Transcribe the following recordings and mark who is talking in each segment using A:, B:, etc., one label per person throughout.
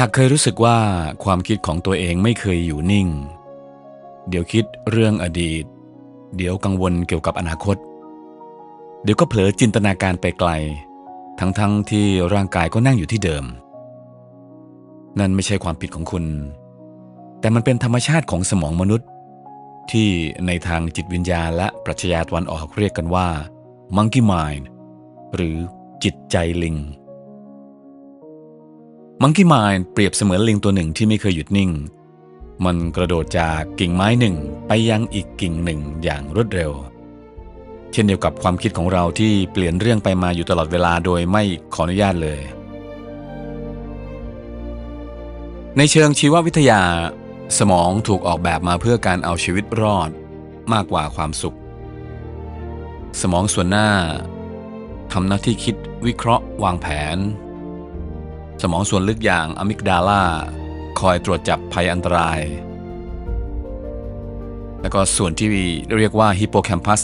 A: หากเคยรู้สึกว่าความคิดของตัวเองไม่เคยอยู่นิ่ง เดี๋ยวคิดเรื่องอดีต เดี๋ยวกังวลเกี่ยวกับอนาคต เดี๋ยวก็เผลอจินตนาการไปไกล ทั้งๆทที่ร่างกายก็นั่งอยู่ที่เดิม นั่นไม่ใช่ความผิดของคุณ แต่มันเป็นธรรมชาติของสมองมนุษย์ ที่ในทางจิตวิญญาณและปรัชญาตะวันออกเรียกกันว่า monkey mind หรือจิตใจลิง monkey mind เปรียบเสมือนลิงตัวหนึ่งที่ไม่เคยหยุดนิ่ง มันกระโดดจากกิ่งไม้หนึ่งไปยังอีกกิ่งหนึ่งอย่างรวดเร็ว เช่นเดียวกับความคิดของเราที่เปลี่ยนเรื่องไปมาอยู่ตลอดเวลาโดยไม่ขออนุญาตเลย ในเชิงชีววิทยา สมองถูกออกแบบมาเพื่อการเอาชีวิตรอดมากกว่าความสุข สมองส่วนหน้าทำหน้าที่คิดวิเคราะห์วางแผน สมองส่วนลึกอย่างอะมิกดาลาคอยตรวจจับภัยอันตราย แล้วก็ส่วนที่เรียกว่าฮิปโปแคมปัส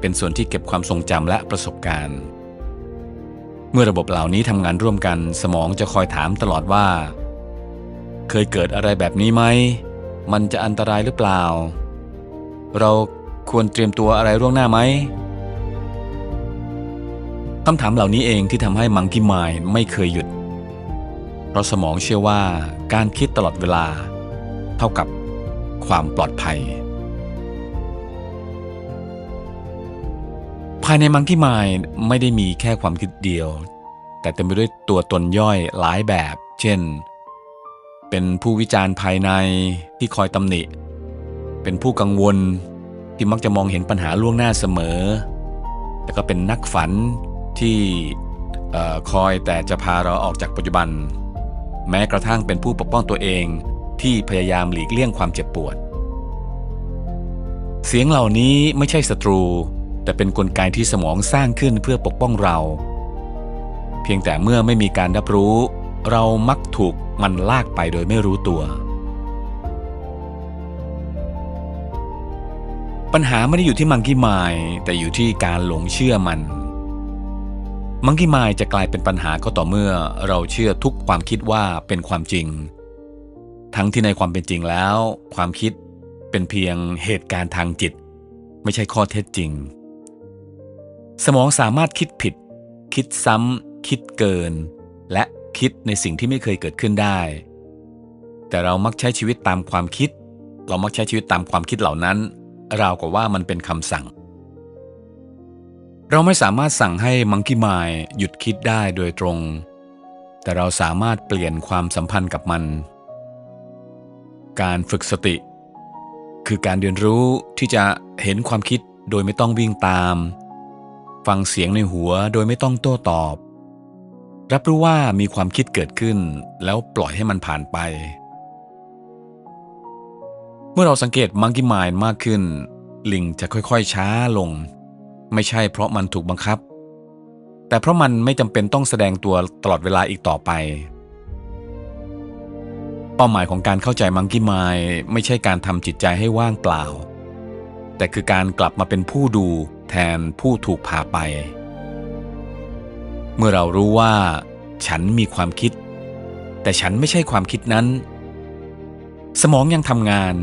A: เป็นส่วนที่เก็บความทรงจำและประสบการณ์ เมื่อระบบเหล่านี้ทำงานร่วมกัน สมองจะคอยถามตลอดว่า เคยเกิดอะไรแบบนี้ไหม มันจะอันตรายหรือเปล่า เราควรเตรียมตัวอะไรล่วงหน้าไหมคำถามเหล่านี้เองที่ทำให้มังกี้มายไม่เคยหยุด เพราะสมองเชื่อว่าการคิดตลอดเวลา เท่ากับความปลอดภัย ภายในมังกี้มายไม่ได้มีแค่ความคิดเดียว แต่เต็มไปด้วยตัวตนย่อยหลายแบบ เช่น เป็นผู้วิจารณ์ภายในที่คอยตำหนิ เป็นผู้กังวลที่มักจะมองเห็นปัญหาล่วงหน้าเสมอแล้วก็เป็นนักฝันที่ออคอยแต่จะพาเราออกจากปัจจุบัน แม้กระทั่งเป็นผู้ปกป้องตัวเองที่พยายามหลีกเลี่ยงความเจ็บปวด เสียงเหล่านี้ไม่ใช่ศัตรู แต่เป็นนกลไกที่สมองสร้างขึ้นเพื่อปกป้องเรา เพียงแต่เมื่อไม่มีการรับรู้ เรามักถูกมันลากไปโดยไม่รู้ตัว ปัญหาไม่ได้อยู่ที่มังกี้มายแต่อยู่ที่การหลงเชื่อมัน มังกี้มายจะกลายเป็นปัญหาก็ต่อเมื่อเราเชื่อทุกความคิดว่าเป็นความจริง ทั้งที่ในความเป็นจริงแล้ว ความคิดเป็นเพียงเหตุการณ์ทางจิต ไม่ใช่ข้อเท็จจริง สมองสามารถคิดผิด คิดซ้ำคิดเกิน และคิดในสิ่งที่ไม่เคยเกิดขึ้นได้ แต่เรามักใช้ชีวิตตามความคิด เรามักใช้ชีวิตตามความคิดเหล่านั้น ราวกับว่ามันเป็นคำสั่ง เราไม่สามารถสั่งให้มังกี้มายหยุดคิดได้โดยตรง แต่เราสามารถเปลี่ยนความสัมพันธ์กับมัน การฝึกสติ คือการเรียนรู้ที่จะเห็นความคิดโดยไม่ต้องวิ่งตาม ฟังเสียงในหัวโดยไม่ต้องโต้ตอบ รับรู้ว่ามีความคิดเกิดขึ้น แล้วปล่อยให้มันผ่านไป เมื่อเราสังเกตมังกี้มายมากขึ้น ลิงจะค่อยๆช้าลง ไม่ใช่เพราะมันถูกบังคับ แต่เพราะมันไม่จำเป็นต้องแสดงตัวตลอดเวลาอีกต่อไป เป้าหมายของการเข้าใจมังกี้มายไม่ใช่การทำจิตใจให้ว่างเปล่า แต่คือการกลับมาเป็นผู้ดูแทนผู้ถูกพาไป เมื่อเรารู้ว่า ฉันมีความคิด แต่ฉันไม่ใช่ความคิดนั้น สมองยังทำงาน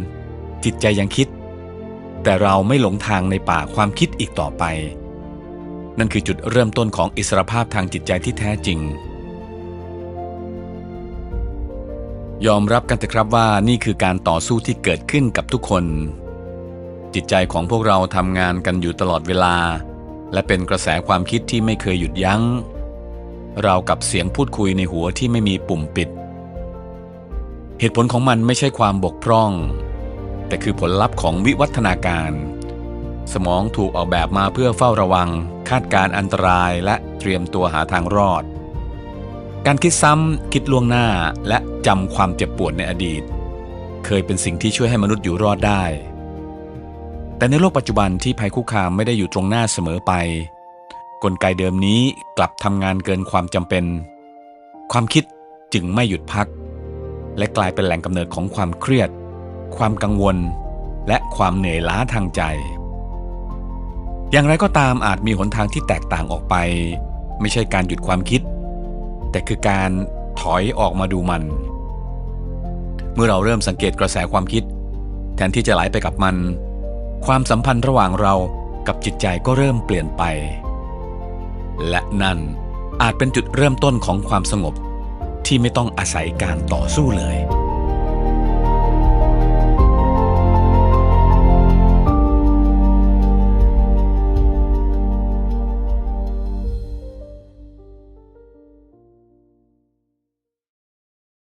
A: จิตใจยังคิด แต่เราไม่หลงทางในป่าความคิดอีกต่อไป นั่นคือจุดเริ่มต้นของอิสรภาพทางจิตใจที่แท้จริง ยอมรับกันเถอะครับว่านี่คือการต่อสู้ที่เกิดขึ้นกับทุกคน จิตใจของพวกเราทำงานกันอยู่ตลอดเวลา และเป็นกระแสความคิดที่ไม่เคยหยุดยัง้ง เรากับเสียงพูดคุยในหัวที่ไม่มีปุ่มปิด เหตุผลของมันไม่ใช่ความบกพร่อง แต่คือผลลัพธ์ของวิวัฒนาการ สมองถูกออกแบบมาเพื่อเฝ้าระวัง คาดการอันตรายและเตรียมตัวหาทางรอด การคิดซ้ำคิดล่วงหน้าและจำความเจ็บปวดในอดีต เคยเป็นสิ่งที่ช่วยให้มนุษย์อยู่รอดได้ แต่ในโลกปัจจุบันที่ภัยคุกคามไม่ได้อยู่ตรงหน้าเสมอไป กลไกเดิมนี้กลับทำงานเกินความจำเป็น ความคิดจึงไม่หยุดพัก และกลายเป็นแหล่งกำเนิดของความเครียด ความกังวล และความเหนื่อยล้าทางใจ อย่างไรก็ตามอาจมีหนทางที่แตกต่างออกไป ไม่ใช่การหยุดความคิด แต่คือการถอยออกมาดูมัน เมื่อเราเริ่มสังเกตกระแสความคิด แทนที่จะไหลไปกับมัน ความสัมพันธ์ระหว่างเรากับจิตใจก็เริ่มเปลี่ยนไป และนั่นอาจเป็นจุดเริ่มต้นของความสงบที่ไม่ต้องอาศัยการต่อสู้เลย